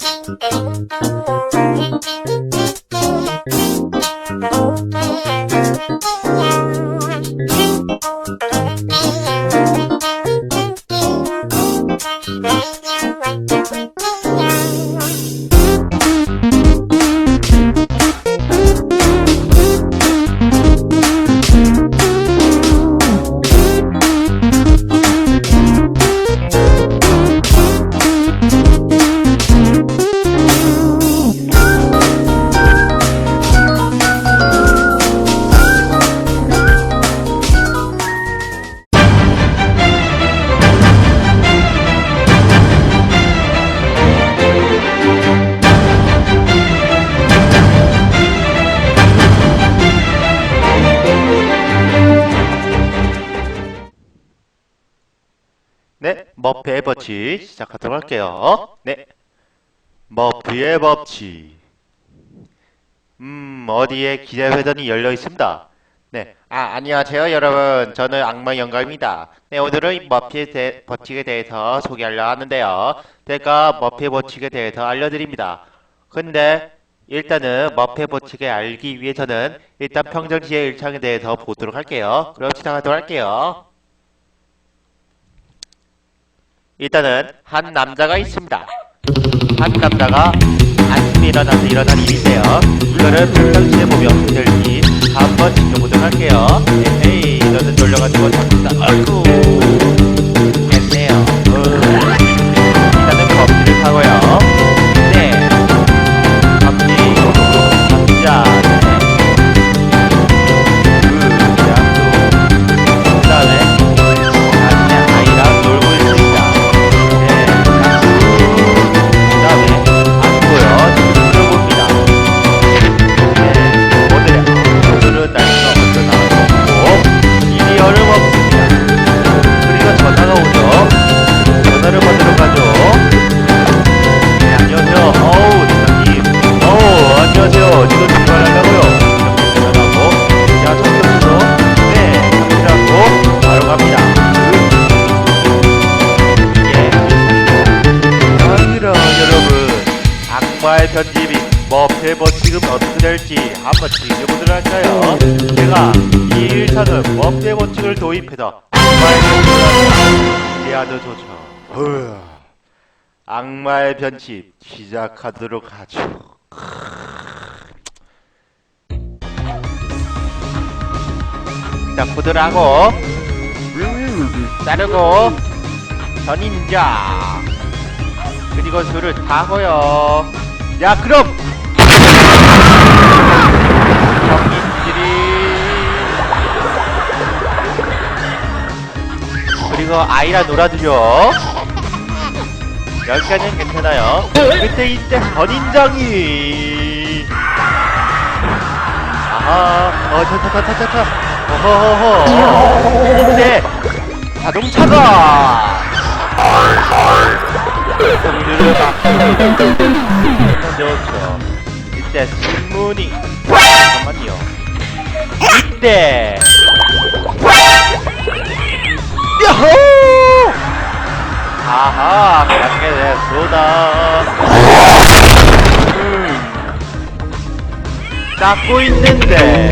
Thank you. 머피의 법칙 시작하도록 할게요. 네, 머피의 법칙. 음, 어디에 기자회견이 열려 있습니다. 네, 아, 안녕하세요, 여러분. 저는 악마 영감입니다. 네, 오늘은 이 머피의 대, 법칙에 대해서 소개하려 하는데요. 제가 머피의 법칙에 대해서 알려드립니다. 근데 일단은 머피의 법칙을 알기 위해서는 일단 평정시의 일창에 대해서 보도록 할게요. 그럼 시작하도록 할게요. 일단은 한 남자가 있습니다. 한 남자가 아침에 일어나서 일어난 일인데요. 이거를 평상시에 보면 될지 한번 지켜보도록 할게요. 에헤이, 너는 놀려가지고 잡는다. 아이고, 됐네요. 어. 일단은. 기대하도 좋죠 후, 악마의 편집 시작하도록 하죠. 자 코드를 하고 자르고 전인자. 그리고 술을 타고요. 야 그럼 그리고 아이랑 놀아주죠. 여기까지는 괜찮아요. 그때 이때 전인장이. 아하 어차차차차차 어허허허. 근데 자동차가. 성질을 막히는 좋죠. 이때 신문이. 잠깐만요. 이때 야호! 아하, 그렇게 됐소다. 음, 닦고 있는데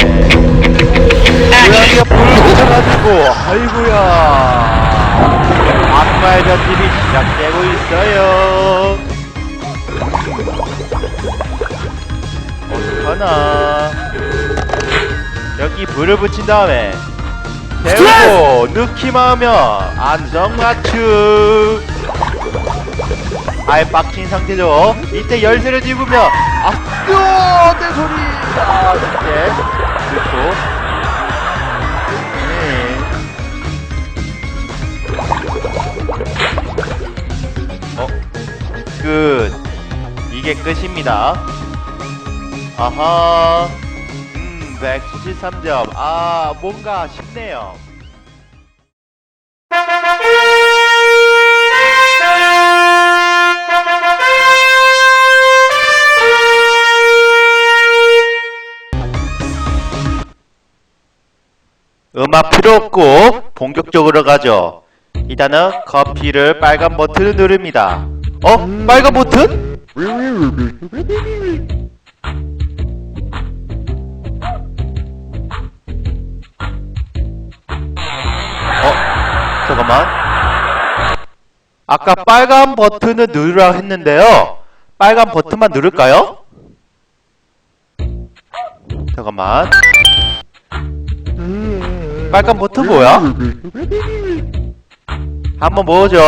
고양이가 불을 붙여가지고 아이고야. 악마의 변질이 시작되고 있어요. 어떡하나. 여기 불을 붙인 다음에 넣기만 하면 안정맞춤. 아예 빡친 상태죠. 이때 열쇠를 집으면 아, 뜨어! 내 소리! 아, 이렇게 그렇고. 네. 어? 끝. 이게 끝입니다. 아하. 음, 173점. 아, 뭔가 쉽네요. 음악 필요 없고 본격적으로 가죠. 일단은 커피를 빨간 버튼을 누릅니다. 어? 빨간 버튼? 잠깐만. 아까 빨간 버튼을 누르라 했는데요. 빨간 버튼만 누를까요? 잠깐만. 빨간 버튼 뭐야? 한번 보죠.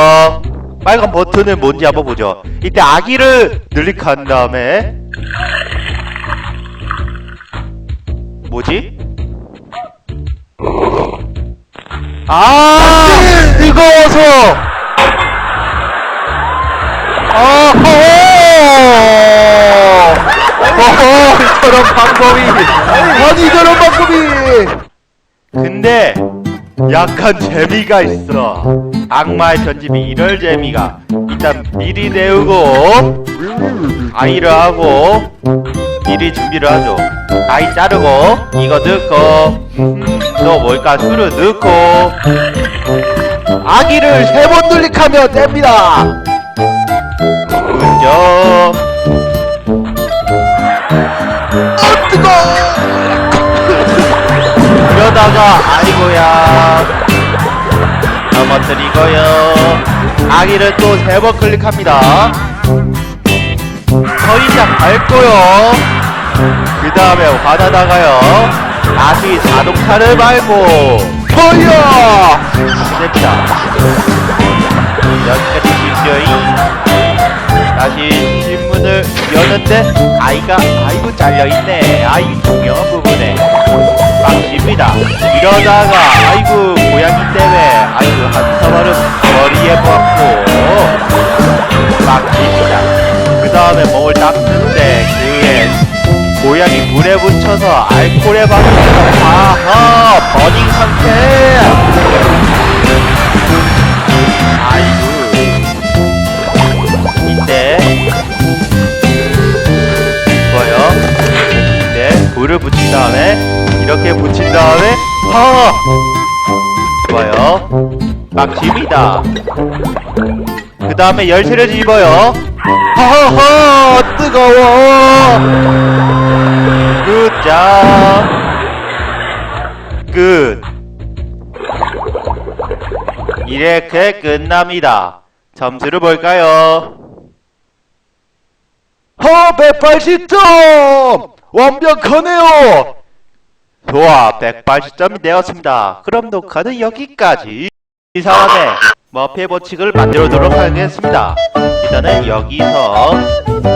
빨간 버튼은 뭔지 한번 보죠. 이때 아기를 늘릭한 다음에 뭐지? 아 뜨거워서. 어허 어허 저런 방법이. 아니 저런 방법이. 근데 약간 재미가 있어. 악마의 편집이 이럴 재미가 일단 미리 내우고 아이를 하고 미리 준비를 하죠. 아이 자르고 이거 넣고. 음, 또 뭘까? 술을 넣고 아기를 세번 늘릭하면 됩니다. 그죠 아 뜨거 그러다가 아이고야. 넘어뜨리고요. 아기를 또 세 번 클릭합니다. 서인장 밟고요. 그 다음에 화나다가요 다시 자동차를 밟고 터야 됩니다. 여기까지 쉽죠잉 다시 신문을 여는데 아이가 아이고 잘려있네. 아이 중요한 부분에 빡칩니다. 이러다가 아이고 고양이 때문에 아이고 한 서발은 머리에 박고 빡칩니다. 그 다음에 몸을 닦는데 그에 고양이 물에 붙여서 알코올에 박혀서 아하 버닝 상태. 아이고. 이때. 이거요. 이때 불을 붙인 다음에 이렇게 붙인 다음에 하! 좋아요. 막집이다. 그 다음에 열쇠를 집어요 하하하 뜨거워. 굿잡 끝 이렇게 끝납니다. 점수를 볼까요? 하 180점! 완벽하네요! 좋아 180점이 되었습니다. 그럼 녹화는 여기까지. 이 사람의 머피의 법칙을 만들어도록 하겠습니다. 일단은 여기서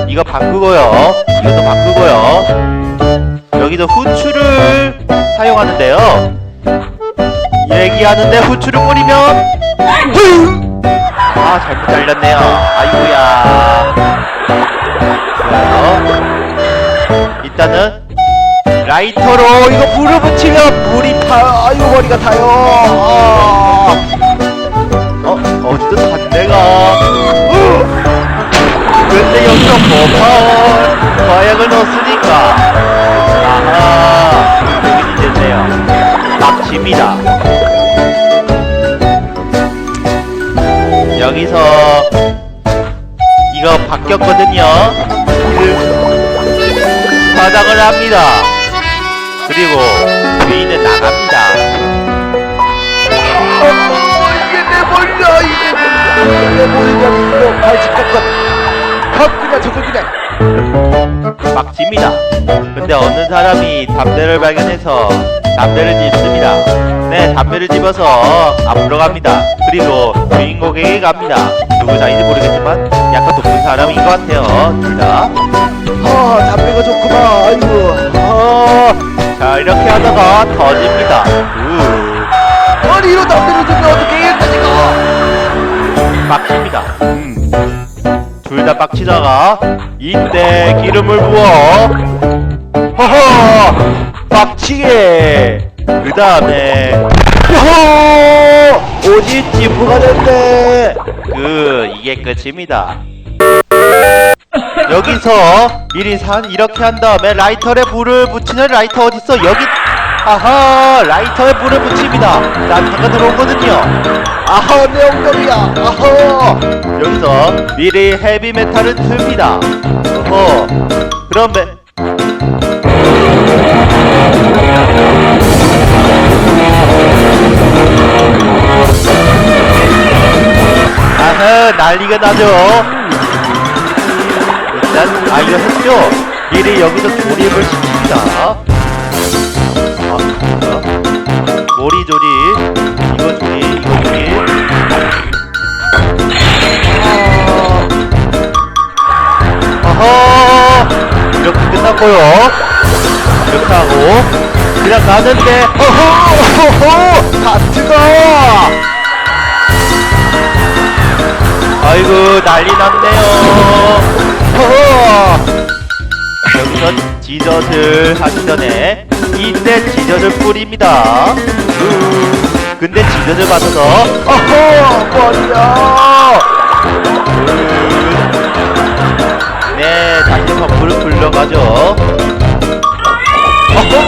이거 바꾸고요. 이것도 바꾸고요. 여기서 후추를 사용하는데요. 얘기하는데 후추를 뿌리면 아 잘못 잘렸네요. 아이고야. 좋아요 일단은 라이터로 이거 불을 붙이면 물이 타 아이고 머리가 타요. 아. 어 내가 근데 여기서 뭐파 과약을 넣었으니까. 아하. 여기 됐네요. 막칩니다. 여기서 이거 바뀌었거든요. 그 화장을 합니다. 그리고 주인은 나갑니다 내 머리가 이거 발칙 같건 하 그냥 저걸 그냥 막 집니다. 근데 어느 사람이 담배를 발견해서 담배를 집습니다. 네, 담배를 집어서 앞으로 갑니다. 그리고 주인공에게 갑니다. 누구 자인지 모르겠지만 약간 높은 사람인 것 같아요. 둘 다. 아 담배가 좋구만 아이고 아 자, 이렇게 하다가 터집니다. 우, 아니 이런 담배를 주면 어떻게 여기까지가 빡칩니다. 음. 둘 다 빡치다가 이때 기름을 부어 허허 빡치게 그 다음에 야호 오지 찌부가 됐네 그 이게 끝입니다 여기서 미리 산 이렇게 한 다음에 라이터에 불을 붙이는 라이터 어딨어 여기 아하 라이터에 불을 붙입니다. 난타가 들어오거든요. 아하 내 엉덩이야. 아하. 여기서 미리 헤비메탈을 틉니다. 어허 그럼 메... 아하 난리가 나죠. 일단 아 이거 했죠? 미리 여기서 조립을 시킵니다? 머리 조립 이거 조립 이거 조립 어허. 이렇게 끝났고요. 이렇게 하고 그냥 가는데 어허 어허 하트가. 아이고 난리 났네요. 어허. 여기서 지젓을 하기 전에 이때 지젓을 뿌립니다. 음, 근데 지젓을 받아서 어허 머리야! 네 다시 선물을 불러가죠. 어허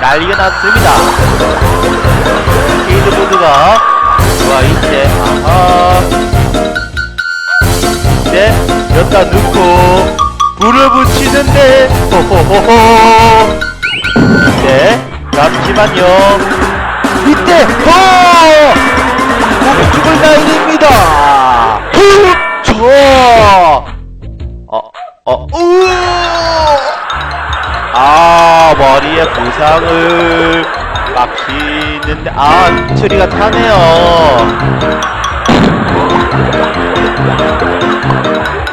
난리가 났습니다. 스케이트보드가 호호호호 이제 잠시만요. 이때 허 목축을 날립니다. 훅쳐 어, 어, 우아 머리에 부상을 막히는데 아 트리가 타네요. 아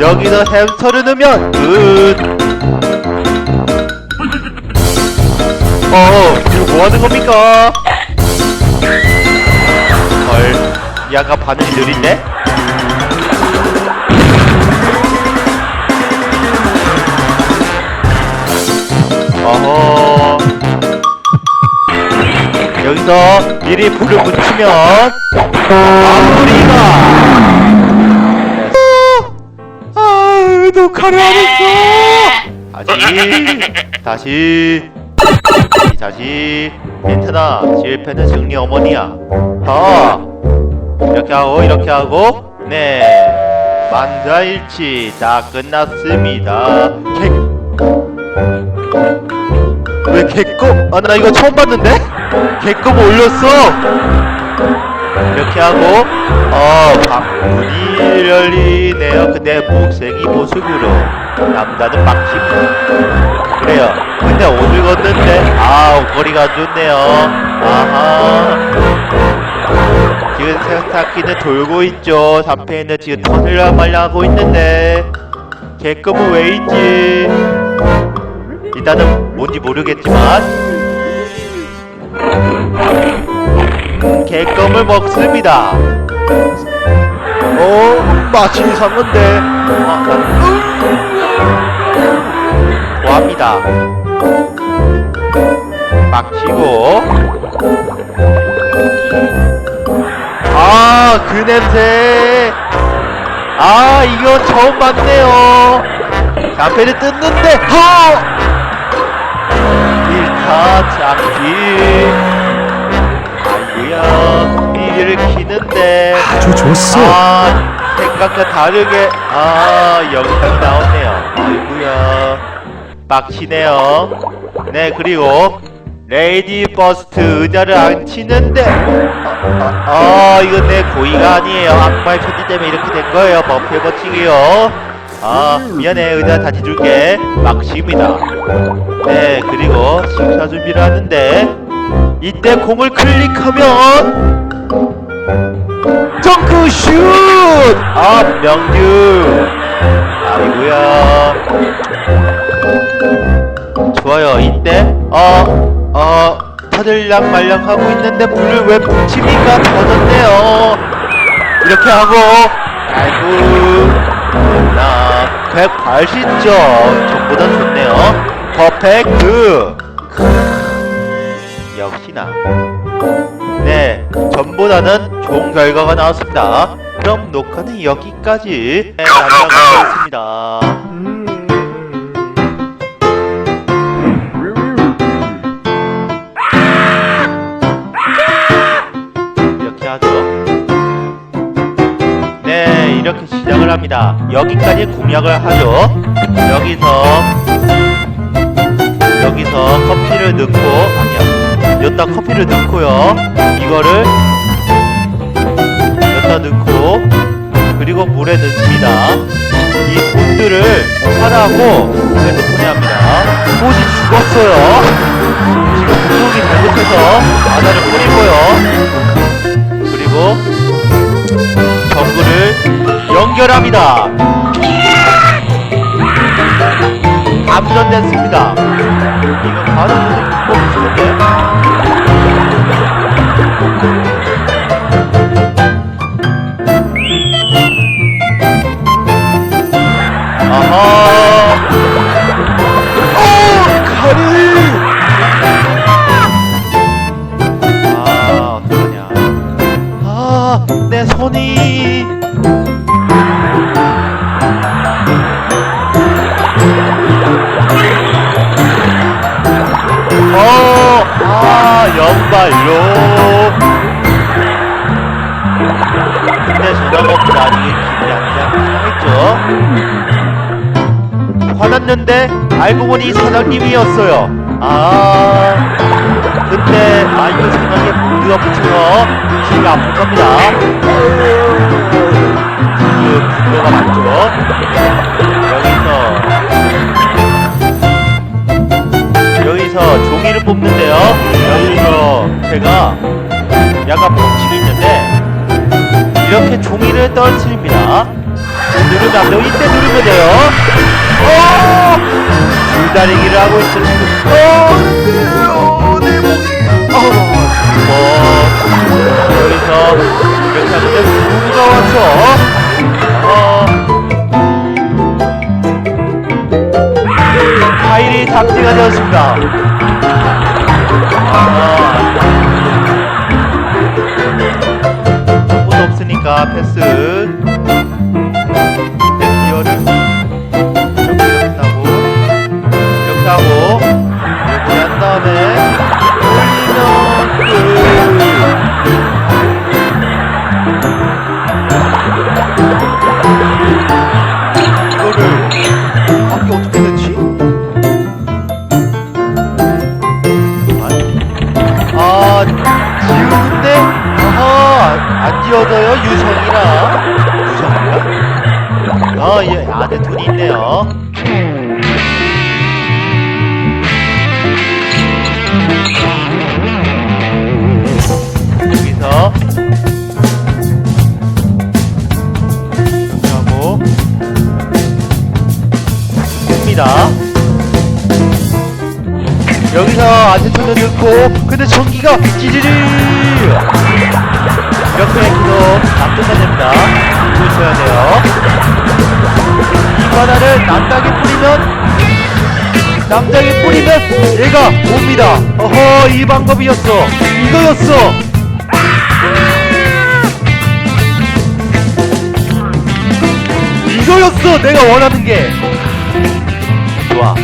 여기서 햄스터를 넣으면 끝 어, 이거 뭐 하는 겁니까? 헐, 약간 반응이 느린데? 어허. 여기서 미리 불을 붙이면 마무리가. 아, 녹화를 안 했어. 다시, 다시, 다시. 괜찮아. 실패는 승리 어머니야. 더. 이렇게 하고 이렇게 하고 네 만자일치 다 끝났습니다. 개... 왜 개껌? 아나 이거 처음 봤는데? 개껌 올렸어. 이렇게 하고 어 방문이 열리네요. 근데 목색이 보습으로 남자는 막히고 그래요. 근데 옷을 걷는데 아 옷걸이가 좋네요. 아하. 지금 세탁기는 돌고 있죠. 3패는 지금 터질라 말라 하고 있는데 개껌은 왜인지 일단은 뭔지 모르겠지만 개껌을 먹습니다. 어 맛이 이상한데 아, 좋아합니다. 막히고 아, 그 냄새. 아, 이거 처음 봤네요. 담배를 뜯는데, 허! 1타 잡기. 아이고야, 미리를 키는데. 아주 좋소. 아, 생각과 다르게, 아, 영상이 나오네요. 아이고야, 빡치네요. 네, 그리고, 레이디 버스트 의자를 안 치는데, 아, 아, 이거 내 고의가 아니에요. 악마의 편지 때문에 이렇게 된 거예요. 버프의 버티기요. 아, 미안해. 의자 다시 줄게. 막십니다. 네, 그리고 식사 준비를 하는데, 이때 공을 클릭하면, 덩크슛! 아, 명규. 아이고야. 좋아요. 이때, 어, 어, 터들락 말락 하고 있는데 불을 왜 붙입니까? 터졌네요. 이렇게 하고, 아이고, 나 180점. 전보다 좋네요. 퍼펙트. 역시나. 네, 전보다는 좋은 결과가 나왔습니다. 그럼 녹화는 여기까지 네, 마무리하겠습니다. 이렇게 하죠. 네, 이렇게 시작을 합니다. 여기까지 공략을 하죠. 여기서 여기서 커피를 넣고 아니야. 여기다 커피를 넣고요. 이거를 여기다 넣고 그리고 물에 넣습니다. 이 본드를 하라고 핸드폰에 합니다. 꽃이 죽었어요. 지금 분명히 잘못해서 바다를 뿌리고요. 그리고 정글을 연결합니다. 감전됐습니다. 이거 바로 뽑히는데. 아 아내 손이 연발로 근데 저녁 먹고 나중에 기분이 안 상했죠? 화났는데 알고 보니 사장님이었어요. 아 근데 아 이거 생각에 본드가 붙여서 귀가 아플 겁니다. 그 분노가 많죠? 여기서 여기서 종이를 뽑는데요 여기서 제가 약간 법칙이 있는데 이렇게 종이를 누르면 안 되고 이때 누르면 돼요 어! 줄다리기를 하고 있죠 지금 어. 어, 뭐 여기서 이렇게 하는데 누가 왔어? 어 파일이 삭제가 되었습니다. 아 아무도 없으니까 패스. 대피어를 이렇게 하고 이렇게 하고 이렇게 한 다음에 올리면 끝. 넣고 근데 전기가 찌르르 이렇게 해도 납득가 됩니다. 보셔야 돼요. 이 바다를 남당에 뿌리면 남당에 뿌리면 얘가 옵니다. 어허 이 방법이었어. 이거였어. 이거였어 내가 원하는 게 좋아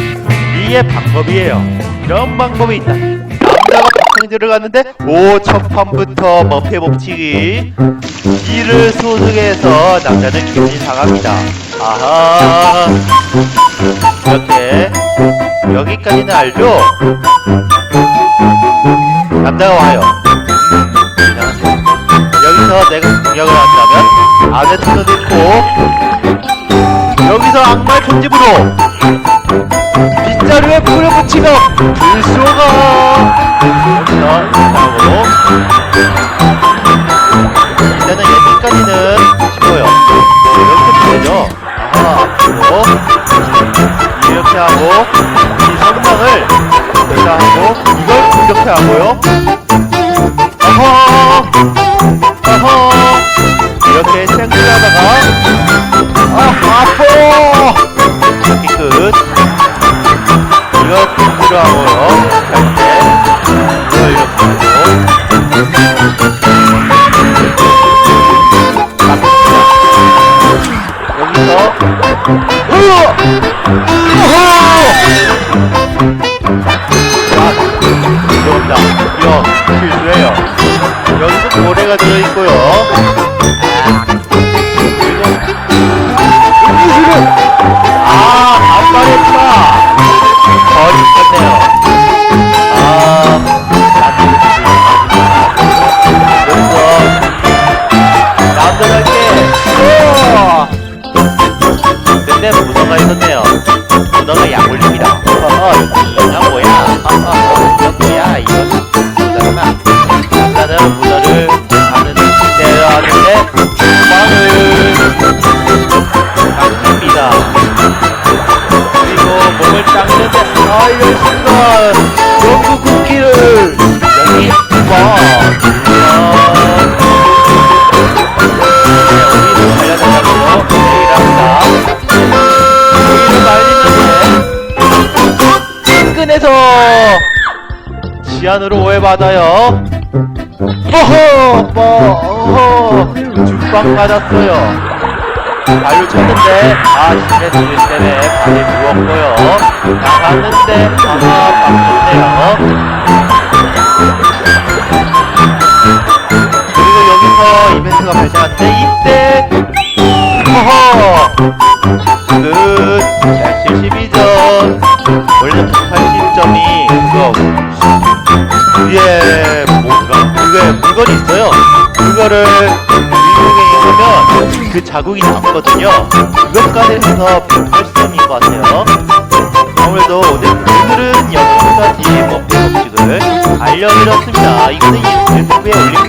이게 방법이에요 이런 방법이 있다 들어갔는데 오첫 판부터 머페 법칙이 이를 소득해서 남자는 기분이 상합니다 아하 이렇게 여기까지는 알죠? 남자가 와요. 여기서 내가 공격을 한다면 아제트도 넣고 여기서 악마의 편집으로 빗자루에 불을 붙이며 불쏘가 이렇게 하고 일단은 여기까지는 쉬워요 이렇게 되죠 아하 그리고 이렇게 하고 이 성당을 여기다 하고 이걸 이렇게 하고요 어허 이렇게 생각하다가 아 아파 이렇게 끝 이거 공부를 하고요 필수예요. 여기서 고래가 들어있고요. 네, 문어가 있었네요. 문어가 약 올립니다. 어허, 이건 뭐야? 어허, 이건 뭐야? 이건 문어구나. 아까는 문어를 하는 하는데, 빵을 닦습니다. 그리고 몸을 닦는데, 아, 이런 순간, 영구 쿠키를 여기, 와, 네, 끈에서 지안으로 오해받아요. 허허, 뭐, 어허, 죽방 맞았어요. 발로 쳤는데, 아, 심해 소리 때문에 발이 부었고요. 나갔는데, 아마 바뀌었네요. 그리고 여기서 이벤트가 발생하는데 이때 허허 끝 172점 원래 80점이 그거 위에 뭔가 그게 물건이 있어요. 그거를 일용에 하면 그 자국이 남거든요. 그것까지 해서 180점인 것 같아요. 아무래도 오늘 오늘은 여기까지 뭐 법칙을 알려드렸습니다. 이거는 유튜브에 올릴